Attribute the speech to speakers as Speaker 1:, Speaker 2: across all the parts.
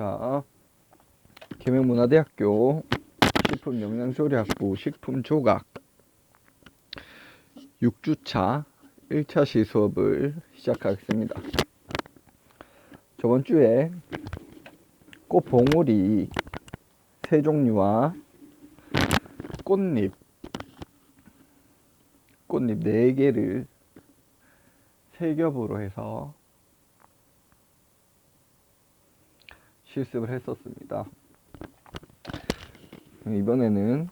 Speaker 1: 자, 계명문화대학교 식품영양조리학부 식품조각 6주차 1차 시 수업을 시작하겠습니다. 저번 주에 꽃봉오리 세 종류와 꽃잎 꽃잎 4개를 세 겹으로 해서 실습을 했었습니다. 이번에는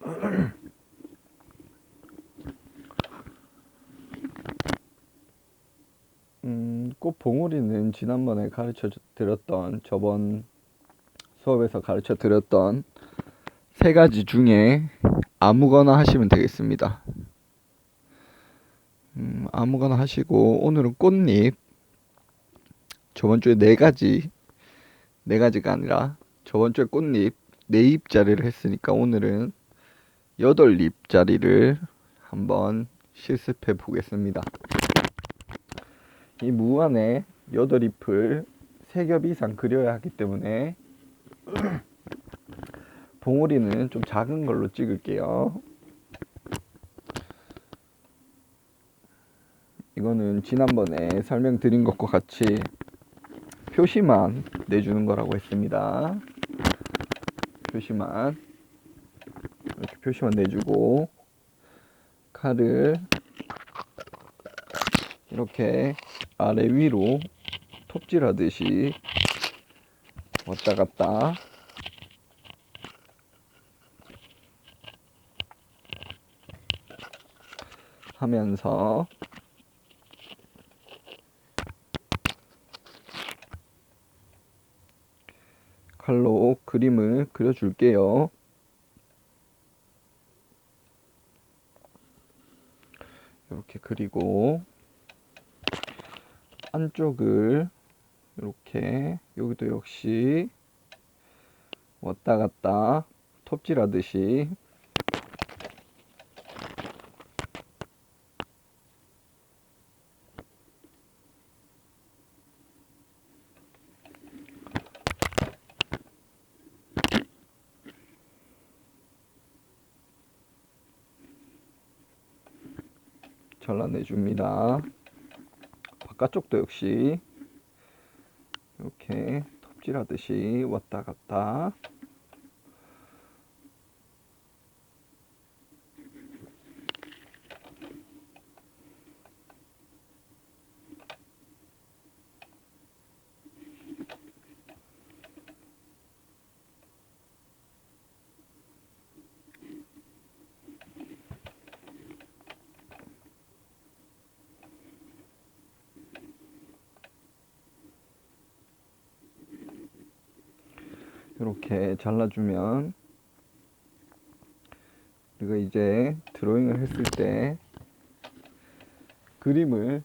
Speaker 1: 음, 꽃 봉오리는 지난번에 가르쳐 드렸던 저번 수업에서 가르쳐 드렸던 세 가지 중에 아무거나 하시면 되겠습니다. 음, 아무거나 하시고 오늘은 꽃잎 저번 주에 네 가지 네 가지가 아니라 저번 주에 꽃잎 네 잎짜리를 했으니까 오늘은 여덟 잎짜리를 한번 실습해 보겠습니다. 이 무 안에 여덟 잎을 세 겹 이상 그려야 하기 때문에 봉오리는 좀 작은 걸로 찍을게요. 이거는 지난번에 설명드린 것과 같이 표시만 내주는 거라고 했습니다. 표시만 이렇게 표시만 내주고 칼을 이렇게 아래 위로 톱질하듯이 왔다 갔다 하면서 칼로 그림을 그려줄게요. 이렇게 그리고 안쪽을 이렇게 여기도 역시 왔다 갔다 톱질하듯이 잘라 내 줍니다. 바깥쪽도 역시 이렇게 톱질하듯이 왔다 갔다 이렇게 잘라주면 우리가 이제 드로잉을 했을 때 그림을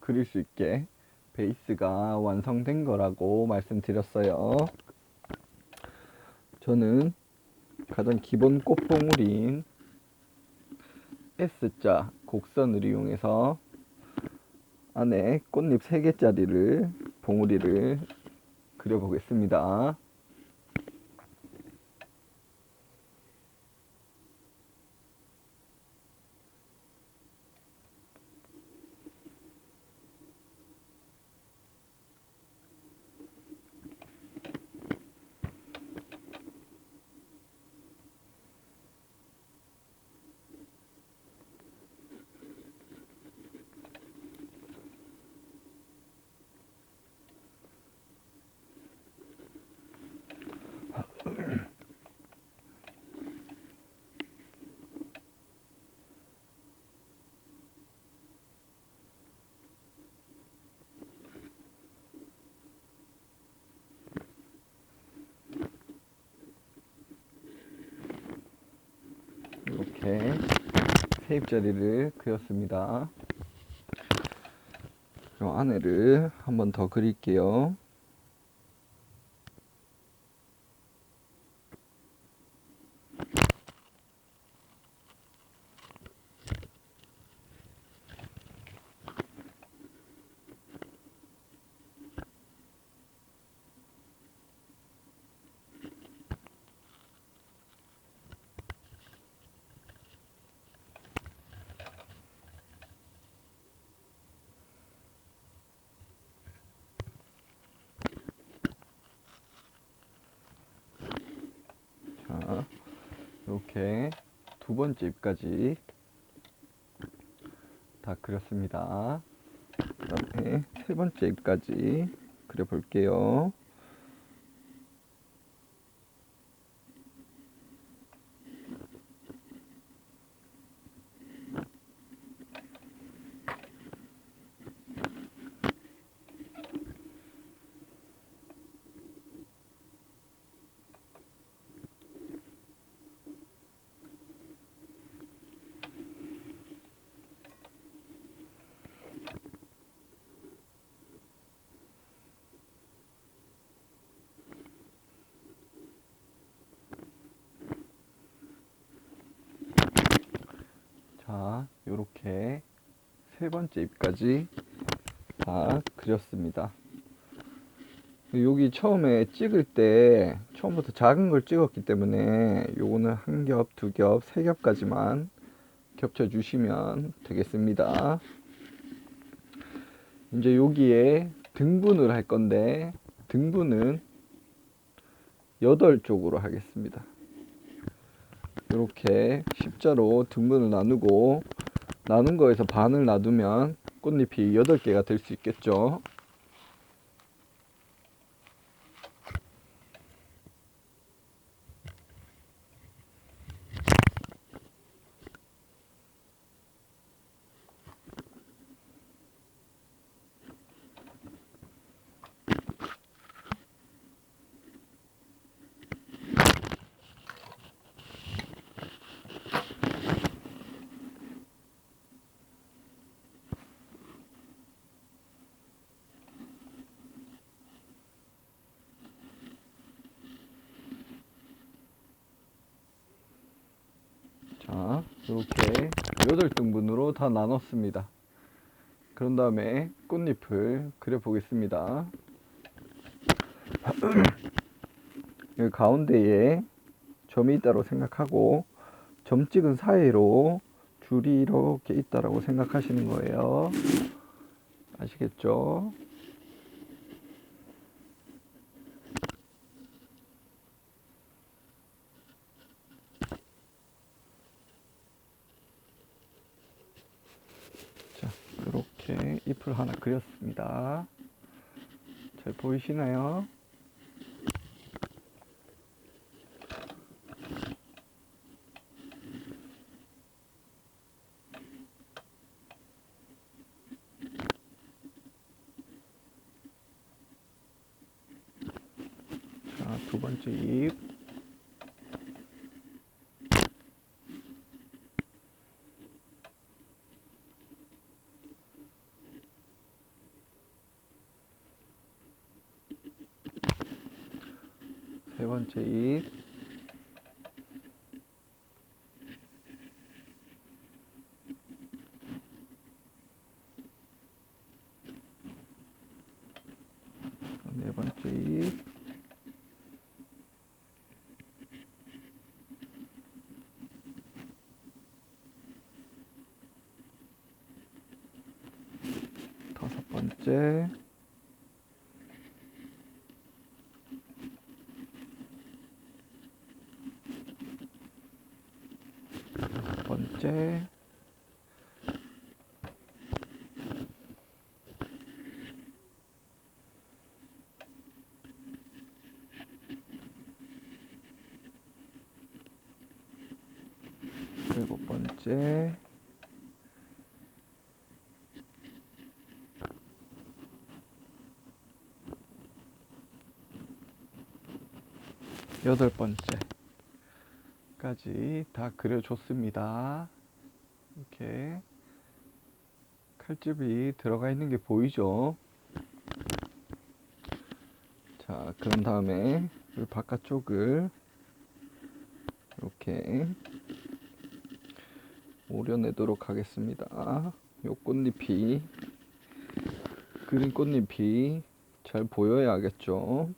Speaker 1: 그릴 수 있게 베이스가 완성된 거라고 말씀드렸어요. 저는 가장 기본 꽃봉울인 S자 곡선을 이용해서 안에 꽃잎 3개짜리를 봉우리를 그려보겠습니다. 이렇게 세 입자리를 그렸습니다. 그럼 안에를 한 번 더 그릴게요. 이렇게 두 번째 잎까지 다 그렸습니다. 그 다음에 세 번째 잎까지 그려볼게요. 자, 요렇게 세 번째 잎까지 다 그렸습니다. 여기 처음에 찍을 때 처음부터 작은 걸 찍었기 때문에 요거는 한 겹, 두 겹, 세 겹까지만 겹쳐 주시면 되겠습니다. 이제 여기에 등분을 할 건데 등분은 여덟 쪽으로 하겠습니다. 이렇게 십자로 등분을 나누고 나눈 거에서 반을 놔두면 꽃잎이 8개가 될 수 있겠죠. 자, 이렇게 8등분으로 다 나눴습니다. 그런 다음에 꽃잎을 그려보겠습니다. 가운데에 점이 있다고 생각하고 점 찍은 사이로 줄이 이렇게 있다라고 생각하시는 거예요. 아시겠죠? 자, 이렇게 잎을 하나 그렸습니다. 잘 보이시나요? 자, 두 번째 잎. 세 번째 잎. 네 번째 잎. 다섯 번째. 여섯 번째. 일곱 번째. 여덟 번째까지 다 그려줬습니다. 이렇게 칼집이 들어가 있는 게 보이죠? 자, 그런 다음에 이 바깥쪽을 이렇게 오려내도록 하겠습니다. 요 꽃잎이 그린 꽃잎이 잘 보여야 겠죠?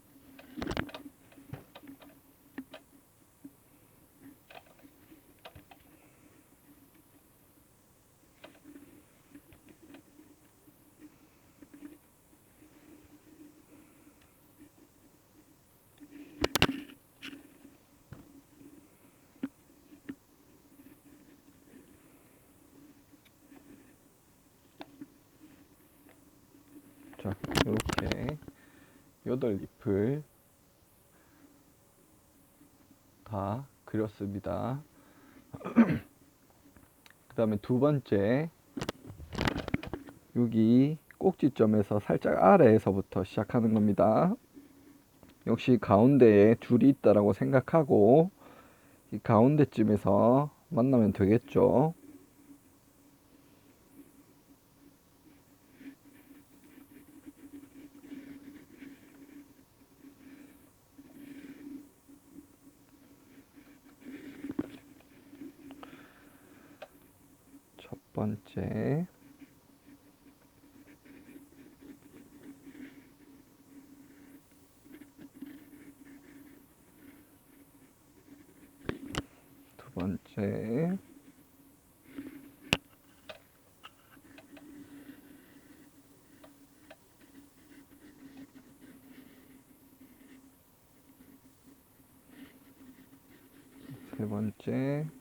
Speaker 1: 여덟 잎을 다 그렸습니다. 그 다음에 두 번째 여기 꼭지점에서 살짝 아래에서부터 시작하는 겁니다. 역시 가운데에 줄이 있다라고 생각하고 이 가운데쯤에서 만나면 되겠죠. 첫 번째. 두 번째. 세 번째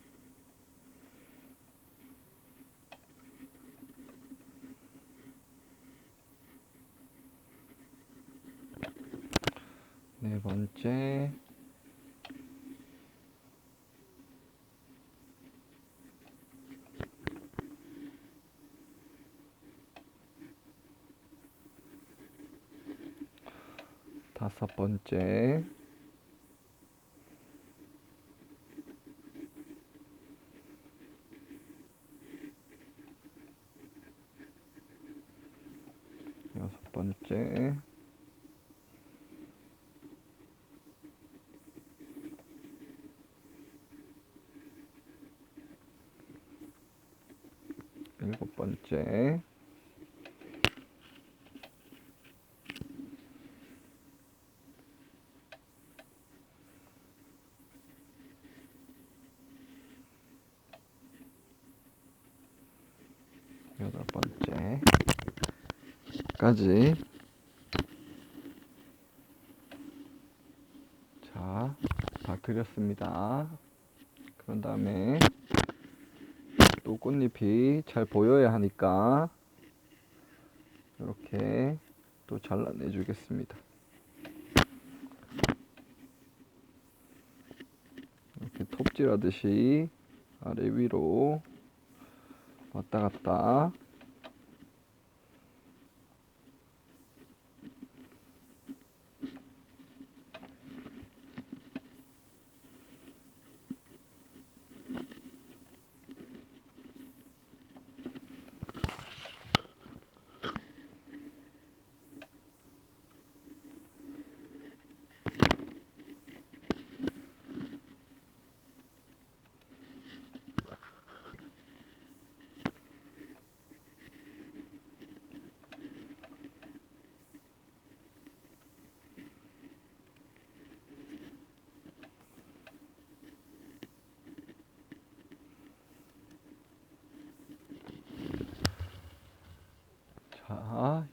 Speaker 1: 네 번째. 다섯 번째 여섯 번째 일곱 번째 여덟 번째까지 자, 다 그렸습니다. 그런 다음에 또 꽃잎이 잘 보여야 하니까 이렇게 또 잘라내 주겠습니다. 이렇게 톱질하듯이 아래 위로 왔다 갔다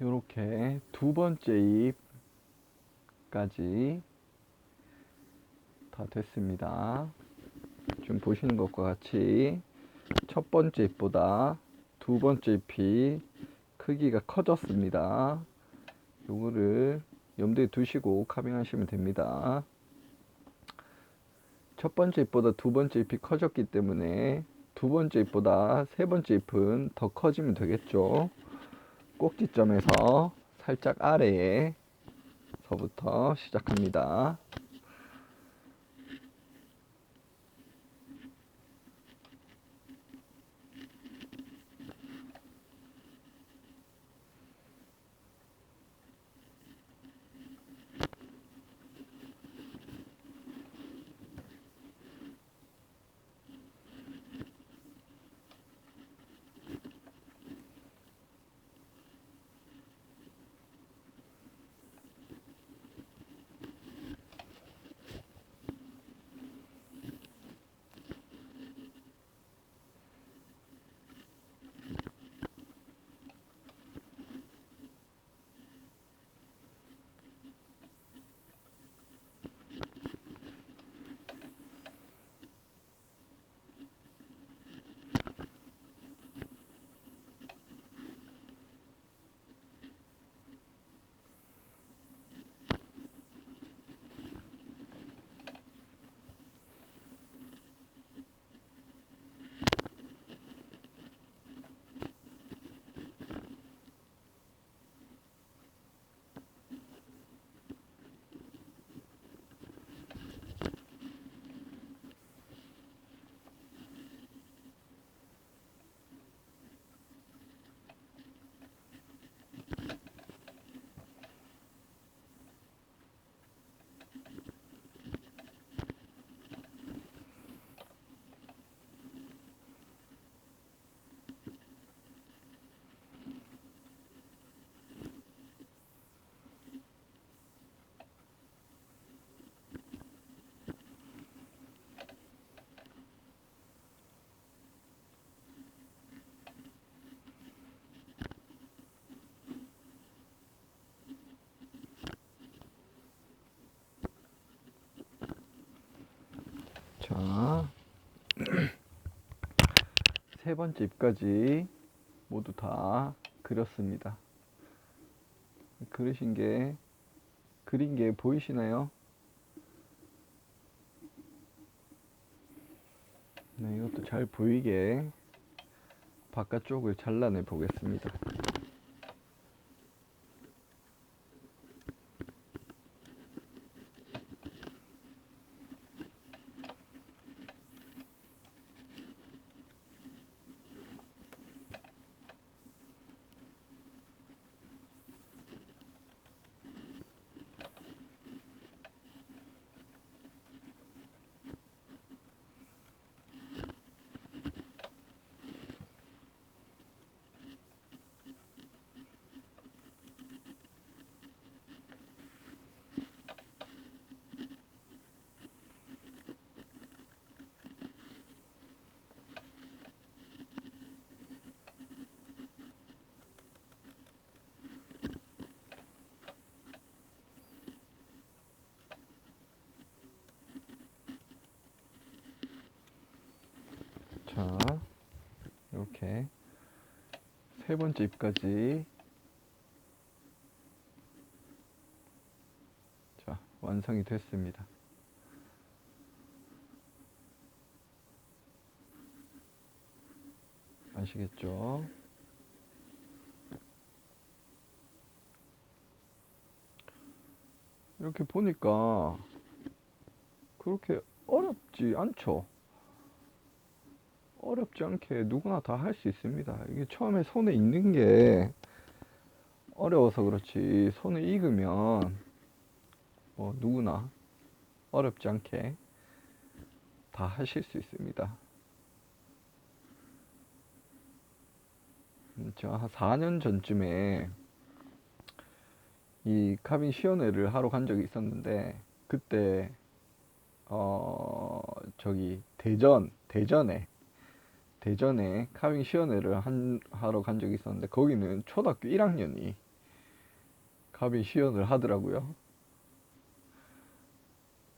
Speaker 1: 자, 요렇게 두 번째 잎까지 다 됐습니다. 지금 보시는 것과 같이 첫 번째 잎보다 두 번째 잎이 크기가 커졌습니다. 요거를 염두에 두시고 카빙하시면 됩니다. 첫 번째 잎보다 두 번째 잎이 커졌기 때문에 두 번째 잎보다 세 번째 잎은 더 커지면 되겠죠. 꼭지점에서 살짝 아래에서부터 시작합니다. 자, 세 번째 잎까지 모두 다 그렸습니다. 그리신 게, 그린 게 보이시나요? 네, 이것도 잘 보이게 바깥쪽을 잘라내 보겠습니다. 자, 이렇게 세 번째 잎까지 자, 완성이 됐습니다. 아시겠죠? 이렇게 보니까 그렇게 어렵지 않죠? 어렵지 않게 누구나 다 할 수 있습니다. 이게 처음에 손에 익는 게 어려워서 그렇지 손에 익으면 뭐 누구나 어렵지 않게 다 하실 수 있습니다. 음, 제가 한 4년 전쯤에 이 카빈 시연회를 하러 간 적이 있었는데 그때 어 저기 대전 대전에 대전에 카빙 시연회를 한, 하러 간 적이 있었는데 거기는 초등학교 1학년이 카빙 시연을 하더라고요.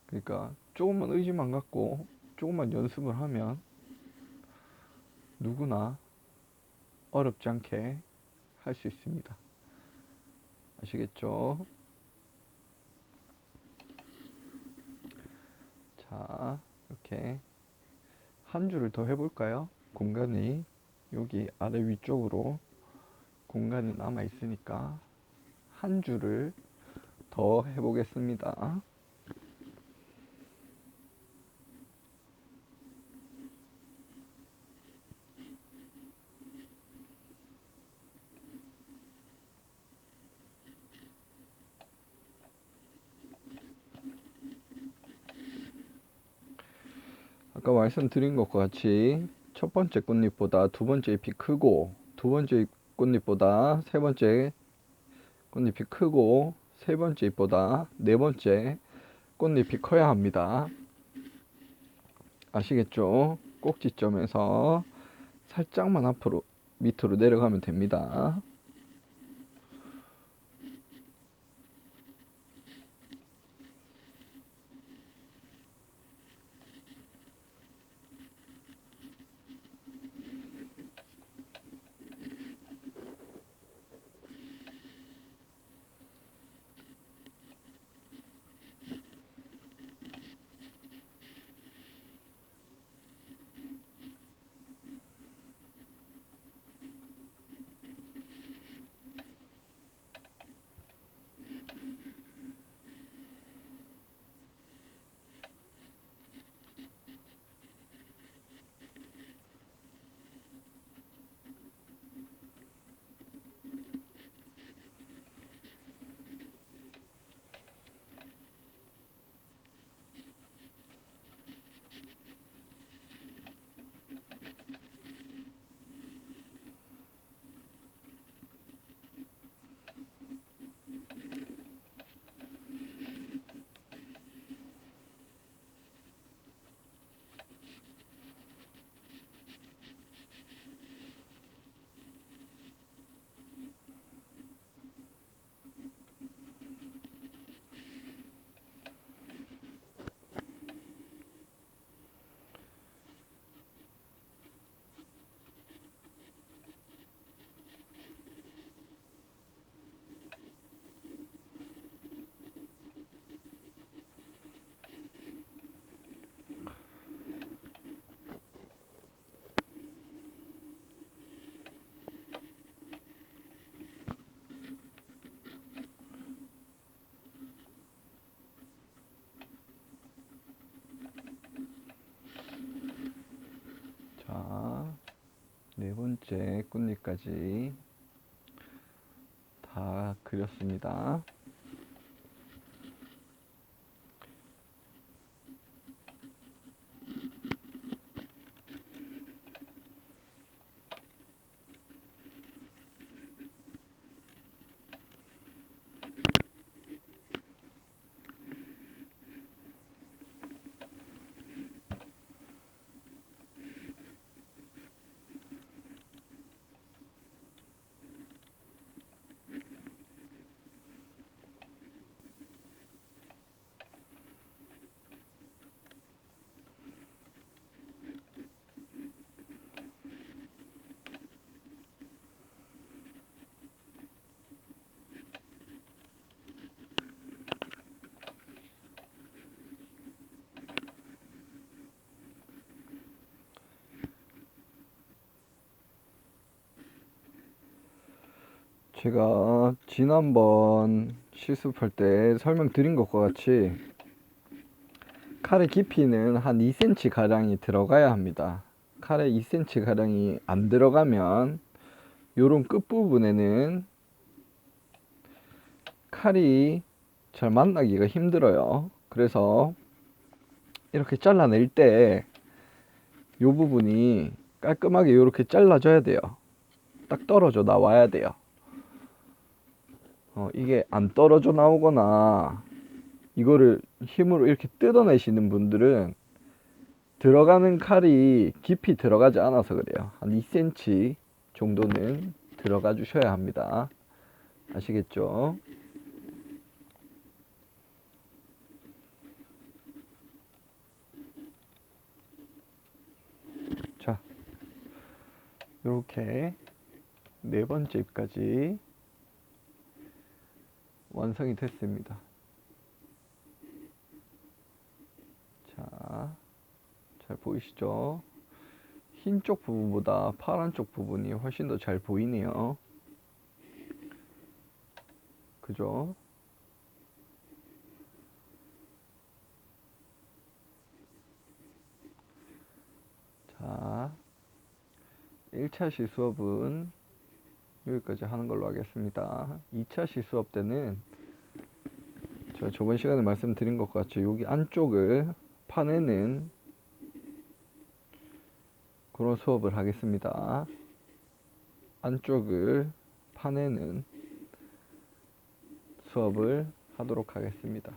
Speaker 1: 그러니까 조금만 의지만 갖고 조금만 연습을 하면 누구나 어렵지 않게 할 수 있습니다. 아시겠죠? 자, 이렇게 한 줄을 더 해볼까요? 공간이 여기 아래 위쪽으로 공간이 남아 있으니까 한 줄을 더 해보겠습니다. 아까 말씀드린 것과 같이 첫 번째 꽃잎보다 두 번째 잎이 크고 두 번째 꽃잎보다 세 번째 꽃잎이 크고 세 번째 잎보다 네 번째 꽃잎이 커야 합니다. 아시겠죠? 꼭지점에서 살짝만 앞으로 밑으로 내려가면 됩니다. 번째 꽃잎까지 다 그렸습니다. 제가 지난번 실습할 때 설명드린 것과 같이 칼의 깊이는 한 2cm 가량이 들어가야 합니다. 칼에 2cm 가량이 안 들어가면 요런 끝부분에는 칼이 잘 만나기가 힘들어요. 그래서 이렇게 잘라낼 때 요 부분이 깔끔하게 이렇게 잘라줘야 돼요. 딱 떨어져 나와야 돼요. 어, 이게 안 떨어져 나오거나 이거를 힘으로 이렇게 뜯어내시는 분들은 들어가는 칼이 깊이 들어가지 않아서 그래요. 한 2cm 정도는 들어가 주셔야 합니다. 아시겠죠? 자, 이렇게 네 번째 입까지 완성이 됐습니다. 자, 잘 보이시죠? 흰 쪽 부분보다 파란 쪽 부분이 훨씬 더 잘 보이네요. 그죠? 자, 1차 시 수업은 여기까지 하는 걸로 하겠습니다. 2차 시 수업 때는 제가 저번 시간에 말씀드린 것 같이 여기 안쪽을 파내는 그런 수업을 하겠습니다. 안쪽을 파내는 수업을 하도록 하겠습니다.